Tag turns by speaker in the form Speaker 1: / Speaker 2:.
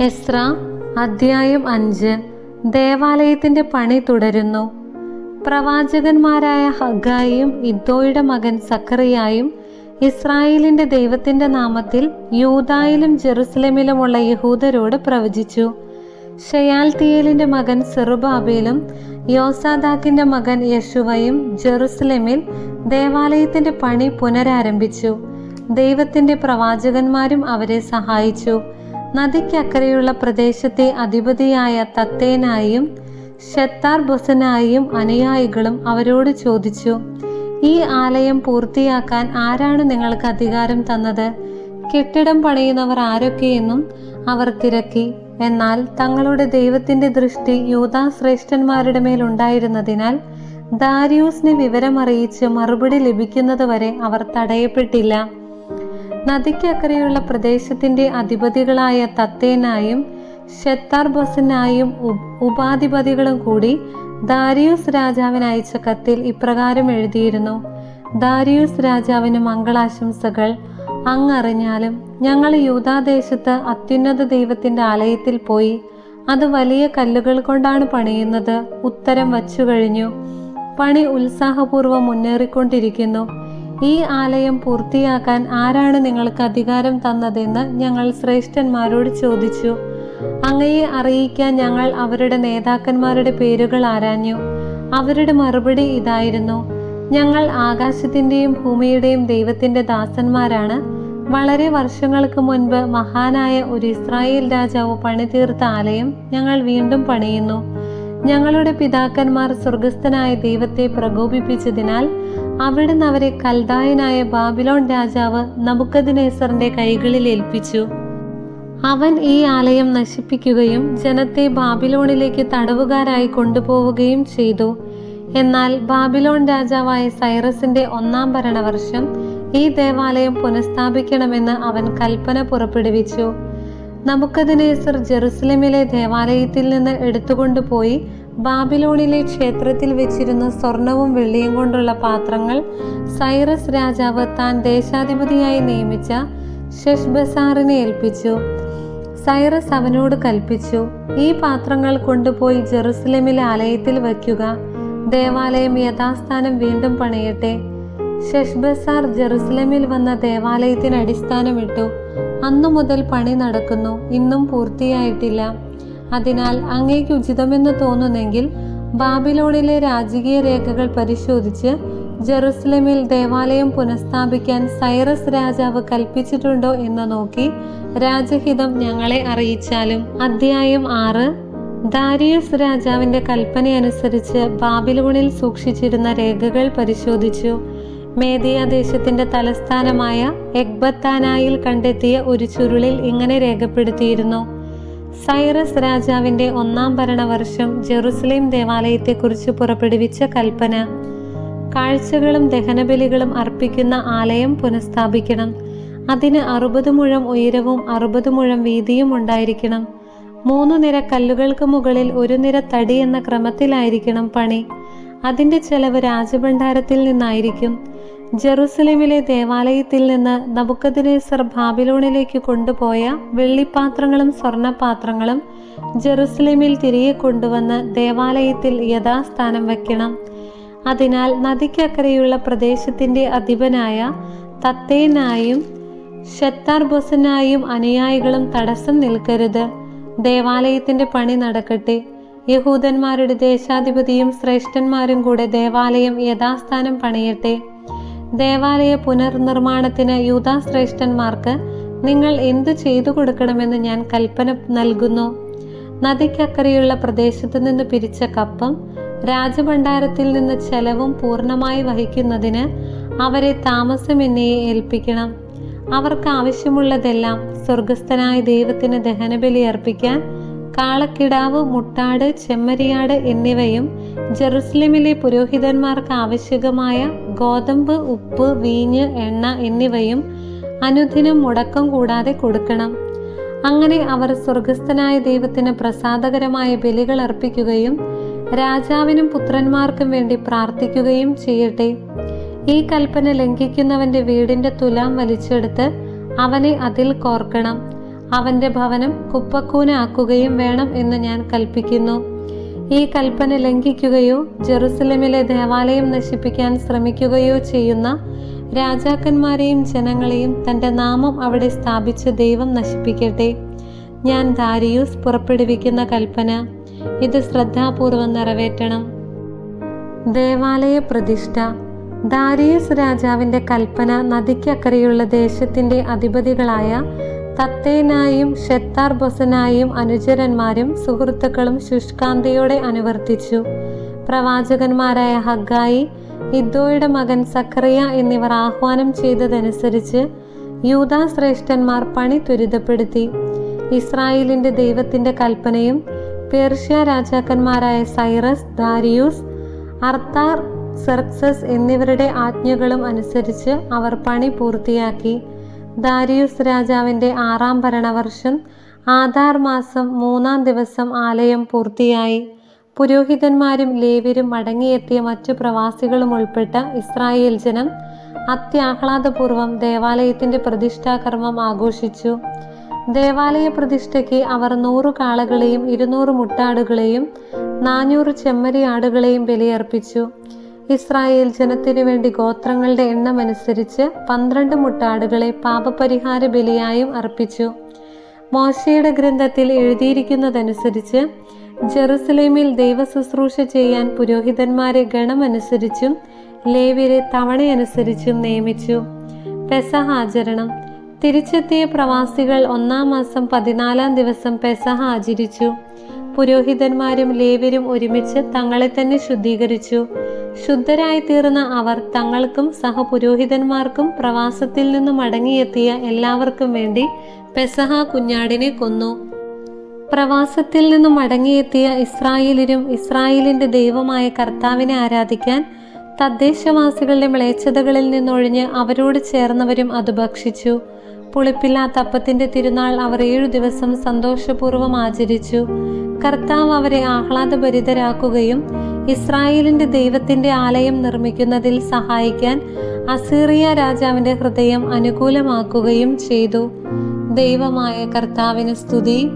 Speaker 1: എസ്ര അധ്യായം അഞ്ച്. ദേവാലയത്തിന്റെ പണി തുടരുന്നു. പ്രവാചകന്മാരായ ഹഗായിയും ഇദ്ദോയുടെ മകൻ സക്കറിയായും ഇസ്രായേലിന്റെ ദൈവത്തിന്റെ നാമത്തിൽ യൂതായിലും ജെറുസലേമിലുമുള്ള യഹൂദരോട് പ്രവചിച്ചു. ഷയാൽത്തിയേലിന്റെ മകൻ സെറുബാബേലും യോസാദാക്കിന്റെ മകൻ യശുവയും ജെറുസലേമിൽ ദേവാലയത്തിന്റെ പണി പുനരാരംഭിച്ചു. ദൈവത്തിന്റെ പ്രവാചകന്മാരും അവരെ സഹായിച്ചു. നദിക്കക്കരെയുള്ള പ്രദേശത്തെ അധിപതിയായ തത്തേനായും ഷത്താർ ബൊസനായും അനുയായികളും അവരോട് ചോദിച്ചു ഈ ആലയം പൂർത്തിയാക്കാൻ ആരാണ് നിങ്ങൾക്ക് അധികാരം തന്നത്? കെട്ടിടം പണിയുന്നവർ ആരൊക്കെയെന്നും അവർ തിരക്കി. എന്നാൽ തങ്ങളുടെ ദൈവത്തിന്റെ ദൃഷ്ടി യൂതാ ശ്രേഷ്ഠന്മാരുടെ മേലുണ്ടായിരുന്നതിനാൽ ദാരിയൂസിനെ വിവരമറിയിച്ച് മറുപടി ലഭിക്കുന്നതുവരെ അവർ തടയപ്പെട്ടില്ല. നദിക്കക്കരെയുള്ള പ്രദേശത്തിന്റെ അധിപതികളായ തത്തേനായും ഷെത്താർ ബൊസനായും ഉപാധിപതികളും കൂടി ദാരിയൂസ് രാജാവിന് അയച്ച കത്തിൽ ഇപ്രകാരം എഴുതിയിരുന്നു. ദാരിയൂസ് രാജാവിന് മംഗളാശംസകൾ. അങ്ങറിഞ്ഞാലും ഞങ്ങൾ യൂതാദേശത്ത് അത്യുന്നത ദൈവത്തിന്റെ ആലയത്തിൽ പോയി അത് വലിയ കല്ലുകൾ കൊണ്ടാണ് പണിയുന്നത് ഉത്തരം വച്ചു കഴിഞ്ഞു പണി ഉത്സാഹപൂർവം മുന്നേറിക്കൊണ്ടിരിക്കുന്നു. ഈ ആലയം പൂർത്തിയാക്കാൻ ആരാണ് നിങ്ങൾക്ക് അധികാരം തന്നതെന്ന് ഞങ്ങൾ ശ്രേഷ്ഠന്മാരോട് ചോദിച്ചു. അങ്ങയെ അറിയിക്കാൻ ഞങ്ങൾ അവരുടെ നേതാക്കന്മാരുടെ പേരുകൾ ആരാഞ്ഞു. അവരുടെ മറുപടി ഇതായിരുന്നു. ഞങ്ങൾ ആകാശത്തിന്റെയും ഭൂമിയുടെയും ദൈവത്തിന്റെ ദാസന്മാരാണ്. വളരെ വർഷങ്ങൾക്ക് മുൻപ് മഹാനായ ഒരു ഇസ്രായേൽ രാജാവ് പണിതീർത്ത ആലയം ഞങ്ങൾ വീണ്ടും പണിയുന്നു. ഞങ്ങളുടെ പിതാക്കന്മാർ സ്വർഗസ്ഥനായ ദൈവത്തെ പ്രകോപിപ്പിച്ചതിനാൽ അവിടുന്ന് അവരെ കൽദായനായ ബാബിലോൺ രാജാവ് നബുക്കദിനേസറിന്റെ കൈകളിൽ ഏൽപ്പിച്ചു. അവൻ ഈ ആലയം നശിപ്പിക്കുകയും ജനത്തെ ബാബിലോണിലേക്ക് തടവുകാരായി കൊണ്ടുപോവുകയും ചെയ്തു. എന്നാൽ ബാബിലോൺ രാജാവായ സൈറസിന്റെ ഒന്നാം ഭരണവർഷം ഈ ദേവാലയം പുനഃസ്ഥാപിക്കണമെന്ന് അവൻ കൽപ്പന പുറപ്പെടുവിച്ചു. നമുക്കതിനേസർ ജെറുസലേമിലെ ദേവാലയത്തിൽ നിന്ന് എടുത്തുകൊണ്ടുപോയി ബാബിലോണിലെ ക്ഷേത്രത്തിൽ വെച്ചിരുന്ന സ്വർണവും വെള്ളിയും കൊണ്ടുള്ള പാത്രങ്ങൾ സൈറസ് രാജാവ് താൻ ദേശാധിപതിയായി നിയമിച്ച ഷെഷ്ബസാറിനെ ഏൽപ്പിച്ചു. സൈറസ് അവനോട് കൽപ്പിച്ചു ഈ പാത്രങ്ങൾ കൊണ്ടുപോയി ജെറുസലമിലെ ആലയത്തിൽ വയ്ക്കുക. ദേവാലയം യഥാസ്ഥാനം വീണ്ടും പണിയട്ടെ. ഷെഷ്ബസാർ ജെറുസലമിൽ വന്ന ദേവാലയത്തിന് അടിസ്ഥാനമിട്ടു. അന്നു മുതൽ പണി നടക്കുന്നു ഇന്നും പൂർത്തിയായിട്ടില്ല. അതിനാൽ അങ്ങേക്ക് ഉചിതമെന്ന് തോന്നുന്നെങ്കിൽ ബാബിലോണിലെ രാജകീയ രേഖകൾ പരിശോധിച്ച് ജെറുസലേമിൽ ദേവാലയം പുനഃസ്ഥാപിക്കാൻ സൈറസ് രാജാവ് കൽപ്പിച്ചിട്ടുണ്ടോ എന്ന് നോക്കി രാജഹിതം ഞങ്ങളെ അറിയിച്ചാലും. അധ്യായം ആറ്. ദാരിയസ് രാജാവിന്റെ കൽപ്പനയനുസരിച്ച് ബാബിലോണിൽ സൂക്ഷിച്ചിരുന്ന രേഖകൾ പരിശോധിച്ചു. മേദിയ ദേശത്തിന്റെ തലസ്ഥാനമായ എക്ബത്താനായിൽ കണ്ടെത്തിയ ഒരു ചുരുളിൽ ഇങ്ങനെ രേഖപ്പെടുത്തിയിരുന്നു. സൈറസ് രാജാവിന്റെ ഒന്നാം ഭരണവർഷം ജെറുസലേം ദേവാലയത്തെക്കുറിച്ച് പുറപ്പെടുവിച്ച കൽപ്പന. കാഴ്ചകളും ദഹനബലികളും അർപ്പിക്കുന്ന ആലയം പുനഃസ്ഥാപിക്കണം. അതിന് അറുപത് മുഴം ഉയരവും അറുപത് മുഴം വീതിയും ഉണ്ടായിരിക്കണം. മൂന്ന് നിര കല്ലുകൾക്ക് മുകളിൽ ഒരു നിര തടി എന്ന ക്രമത്തിലായിരിക്കണം പണി. അതിന്റെ ചെലവ് രാജഭണ്ഡാരത്തിൽ നിന്നായിരിക്കും. ജെറുസലേമിലെ ദേവാലയത്തിൽ നിന്ന് നബുക്കദിനേസർ ബാബിലോണിലേക്ക് കൊണ്ടുപോയ വെള്ളിപ്പാത്രങ്ങളും സ്വർണപാത്രങ്ങളും ജെറുസലേമിൽ തിരികെ കൊണ്ടുവന്ന് ദേവാലയത്തിൽ യഥാസ്ഥാനം വയ്ക്കണം അതിനാൽ നദിക്കക്കരയുള്ള പ്രദേശത്തിന്റെ അധിപനായ തത്തേനായും ഷത്താർ ബൊസനായും അനുയായികളും തടസ്സം നിൽക്കരുത്. ദേവാലയത്തിന്റെ പണി നടക്കട്ടെ. യഹൂദന്മാരുടെ ദേശാധിപതിയും ശ്രേഷ്ഠന്മാരും കൂടെ ദേവാലയം യഥാസ്ഥാനം പണിയട്ടെ. ദേവാലയ പുനർനിർമ്മാണത്തിന് യൂതാ ശ്രേഷ്ഠന്മാർക്ക് നിങ്ങൾ എന്തു ചെയ്തു കൊടുക്കണമെന്ന് ഞാൻ കൽപ്പന നൽകുന്നു. നദിക്കക്കരയുള്ള പ്രദേശത്തു നിന്ന് പിരിച്ച കപ്പം രാജഭണ്ഡാരത്തിൽ നിന്ന് ചെലവും പൂർണമായി വഹിക്കുന്നതിന് അവരെ താമസമെന്നയെ ഏൽപ്പിക്കണം. അവർക്ക് ആവശ്യമുള്ളതെല്ലാം സ്വർഗസ്ഥനായ ദൈവത്തിന് ദഹനബലി അർപ്പിക്കാൻ കാളക്കിടാവ് മുട്ടാട് ചെമ്മരിയാട് എന്നിവയും ജെറുസലേമിലെ പുരോഹിതന്മാർക്ക് ആവശ്യകമായ ഗോതമ്പ് ഉപ്പ് വീഞ്ഞ് എണ്ണ എന്നിവയും അനുദിനം മുടക്കം കൂടാതെ കൊടുക്കണം. അങ്ങനെ അവർ സ്വർഗസ്ഥനായ ദൈവത്തിന് പ്രസാദകരമായ ബലികൾ അർപ്പിക്കുകയും രാജാവിനും പുത്രന്മാർക്കും വേണ്ടി പ്രാർത്ഥിക്കുകയും ചെയ്യട്ടെ. ഈ കൽപ്പന ലംഘിക്കുന്നവന്റെ വീടിന്റെ തുലാം വലിച്ചെടുത്ത് അവനെ അതിൽ കോർക്കണം. അവന്റെ ഭവനം കുപ്പക്കൂനാക്കുകയും വേണം എന്ന് ഞാൻ കൽപ്പിക്കുന്നു. ഈ കൽപ്പന ലംഘിക്കുകയോ ജെറുസലമിലെ ദേവാലയം നശിപ്പിക്കാൻ ശ്രമിക്കുകയോ ചെയ്യുന്ന രാജാക്കന്മാരെയും ജനങ്ങളെയും തന്റെ നാമം അവിടെ സ്ഥാപിച്ച ദൈവം നശിപ്പിക്കട്ടെ. ഞാൻ ദാരിയൂസ് പുറപ്പെടുവിക്കുന്ന കൽപ്പന. ഇത് ശ്രദ്ധാപൂർവം നിറവേറ്റണം. ദേവാലയ പ്രതിഷ്ഠ ദാരിയസ് രാജാവിന്റെ കൽപ്പന നദിക്കക്കരയുള്ള ദേശത്തിന്റെ അധിപതികളായ തത്തേനായും ഷെത്താർ ബൊസനായും അനുചരന്മാരും സുഹൃത്തുക്കളും ശുഷ്കാന്തയോടെ അനുവർത്തിച്ചു. പ്രവാചകന്മാരായ ഹഗായി ഇദ്ദോയുടെ മകൻ സക്രിയ എന്നിവർ ആഹ്വാനം ചെയ്തതനുസരിച്ച് യൂതാ ശ്രേഷ്ഠന്മാർ പണി ത്വരിതപ്പെടുത്തി. ഇസ്രായേലിന്റെ ദൈവത്തിന്റെ കൽപ്പനയും പേർഷ്യ രാജാക്കന്മാരായ സൈറസ് ദാരിയൂസ് അർത്താർ സെർക്സസ് എന്നിവരുടെ ആജ്ഞകളും അനുസരിച്ച് അവർ പണി പൂർത്തിയാക്കി. ദാരിയൂസ് രാജാവിന്റെ ആറാം ഭരണവർഷം ആധാർ മാസം മൂന്നാം ദിവസം ആലയം പൂർത്തിയായി. പുരോഹിതന്മാരും ലേവ്യരും മടങ്ങിയെത്തിയ മറ്റു പ്രവാസികളും ഉൾപ്പെട്ട ഇസ്രായേൽ ജനം അത്യാഹ്ലാദപൂർവം ദേവാലയത്തിന്റെ പ്രതിഷ്ഠാകർമ്മം ആഘോഷിച്ചു. ദേവാലയ പ്രതിഷ്ഠയ്ക്ക് അവർ നൂറു കാളകളെയും ഇരുന്നൂറ് മുട്ടാടുകളെയും നാനൂറ് ചെമ്മരി ആടുകളെയും ബലിയർപ്പിച്ചു. ഇസ്രായേൽ ജനത്തിനു വേണ്ടി ഗോത്രങ്ങളുടെ എണ്ണമനുസരിച്ച് പന്ത്രണ്ട് മുട്ടാടുകളെ പാപപരിഹാര ബലിയായും അർപ്പിച്ചു. മോശയുടെ ഗ്രന്ഥത്തിൽ എഴുതിയിരിക്കുന്നതനുസരിച്ച് ജെറുസലേമിൽ ദൈവശുശ്രൂഷ ചെയ്യാൻ പുരോഹിതന്മാരെ ഗണമനുസരിച്ചും ലേവ്യരെ തവണയനുസരിച്ചും നിയമിച്ചു. പെസഹ ആചരണം. തിരിച്ചെത്തിയ പ്രവാസികൾ ഒന്നാം മാസം പതിനാലാം ദിവസം പെസഹ ആചരിച്ചു. പുരോഹിതന്മാരും ലേവരും ഒരുമിച്ച് തങ്ങളെ തന്നെ ശുദ്ധീകരിച്ചു. ശുദ്ധരായി തീർന്ന അവർ തങ്ങൾക്കും സഹപുരോഹിതന്മാർക്കും പ്രവാസത്തിൽ നിന്ന് മടങ്ങിയെത്തിയ എല്ലാവർക്കും വേണ്ടി പെസഹ കുഞ്ഞാടിനെ കൊന്നു. പ്രവാസത്തിൽ നിന്ന് മടങ്ങിയെത്തിയ ഇസ്രായേലിനും ഇസ്രായേലിന്റെ ദൈവമായ കർത്താവിനെ ആരാധിക്കാൻ തദ്ദേശവാസികളുടെ മ്ലേച്ഛതകളിൽ നിന്നൊഴിഞ്ഞ് അവരോട് ചേർന്നവരും അത് ഭക്ഷിച്ചു. പുളിപ്പില്ലാത്ത അപ്പത്തിന്റെ തിരുനാൾ അവർ ഏഴു ദിവസം സന്തോഷപൂർവം ആചരിച്ചു. കർത്താവ് അവരെ ആഹ്ലാദഭരിതരാക്കുകയും ഇസ്രായേലിന്റെ ദൈവത്തിന്റെ ആലയം നിർമ്മിക്കുന്നതിൽ സഹായിക്കാൻ അസീറിയ രാജാവിന്റെ ഹൃദയം അനുകൂലമാക്കുകയും ചെയ്തു. ദൈവമായ കർത്താവിന് സ്തുതി.